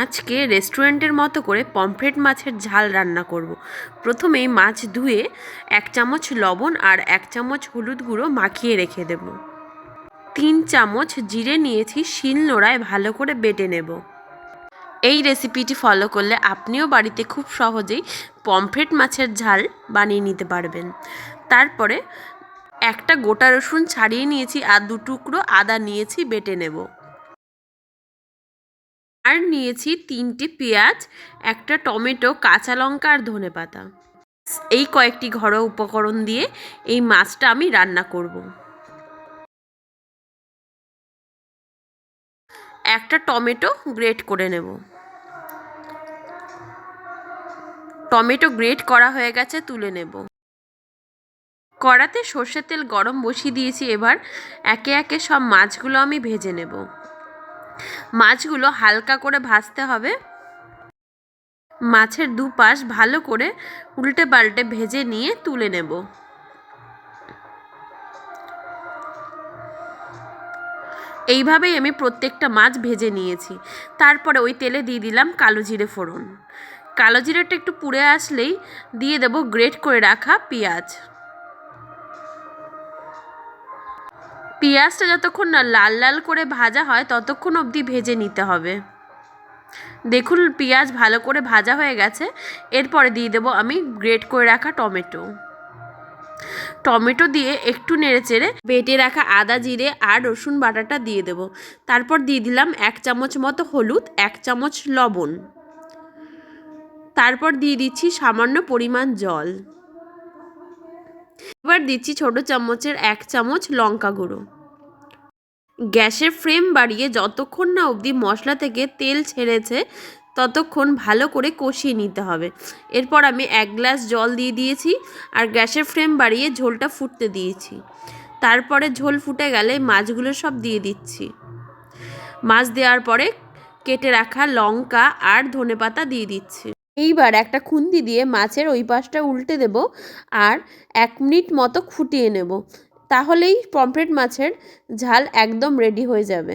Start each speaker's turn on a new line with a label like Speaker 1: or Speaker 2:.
Speaker 1: আজকে রেস্টুরেন্টের মতো করে পমফ্রেট মাছের ঝাল রান্না করব। প্রথমেই মাছ ধুয়ে এক চামচ লবণ আর এক চামচ হলুদ গুঁড়ো মাখিয়ে রেখে দেব। তিন চামচ জিরে নিয়েছি, শিল নোড়ায় ভালো করে বেটে নেব। এই রেসিপিটি ফলো করলে আপনিও বাড়িতে খুব সহজেই পমফ্রেট মাছের ঝাল বানিয়ে নিতে পারবেন। তারপরে একটা গোটা রসুন ছাড়িয়ে নিয়েছি আর দু টুকরো আদা নিয়েছি বেটে নেব। আর নিয়েছি তিনটি পেঁয়াজ, একটা টমেটো, কাঁচা লঙ্কা আর ধনে পাতা এই কয়েকটি ঘরোয়া উপকরণ দিয়ে এই মাছটা আমি রান্না করব। একটা টমেটো গ্রেট করে নেব। টমেটো গ্রেট করা হয়ে গেছে, তুলে নেব। কড়াতে সর্ষের তেল গরম বসিয়ে দিয়েছি, এবার একে একে সব মাছগুলো আমি ভেজে নেব। মাছগুলো হালকা করে ভাজতে হবে। মাছের দুপাশ ভালো করে উল্টে পাল্টে ভেজে নিয়ে তুলে নেব। এইভাবেই আমি প্রত্যেকটা মাছ ভেজে নিয়েছি। তারপরে ওই তেলে দিয়ে দিলাম কালো জিরে ফোড়ন। কালো জিরেটা একটু পুড়ে আসলেই দিয়ে দেব গ্রেট করে রাখা পেঁয়াজ। পেঁয়াজটা যতক্ষণ না লাল লাল করে ভাজা হয়, ততক্ষণ অবধি ভেজে নিতে হবে। দেখুন, পেঁয়াজ ভালো করে ভাজা হয়ে গেছে। এরপরে দিয়ে দেবো আমি গ্রেট করে রাখা টমেটো। টমেটো দিয়ে একটু নেড়ে চেড়ে বেটে রাখা আদা জিরে আর রসুন বাটাটা দিয়ে দেব। তারপর দিয়ে দিলাম এক চামচ মতো হলুদ, এক চামচ লবণ। তারপর দিয়ে দিচ্ছি সামান্য পরিমাণ জল। এবার দিচ্ছি ছোট চামচের এক চামচ লঙ্কা গুঁড়ো। গ্যাসের ফ্লেম বাড়িয়ে যতক্ষণ না অবধি মশলা থেকে তেল ছেড়েছে, ততক্ষণ ভালো করে কষিয়ে নিতে হবে। এরপর আমি এক গ্লাস জল দিয়ে দিয়েছি আর গ্যাসের ফ্লেম বাড়িয়ে ঝোলটা ফুটতে দিয়েছি। তারপরে ঝোল ফুটে গেলে মাছগুলো সব দিয়ে দিচ্ছি। মাছ দেওয়ার পরে কেটে রাখা লঙ্কা আর ধনেপাতা দিয়ে দিচ্ছি। এইবার একটা খুন্দি দিয়ে মাছের ওই পাশটা উল্টে দেব আর এক মিনিট মতো ফুটিয়ে নেব। তাহলেই পমফ্রেট মাছের ঝাল একদম রেডি হয়ে যাবে।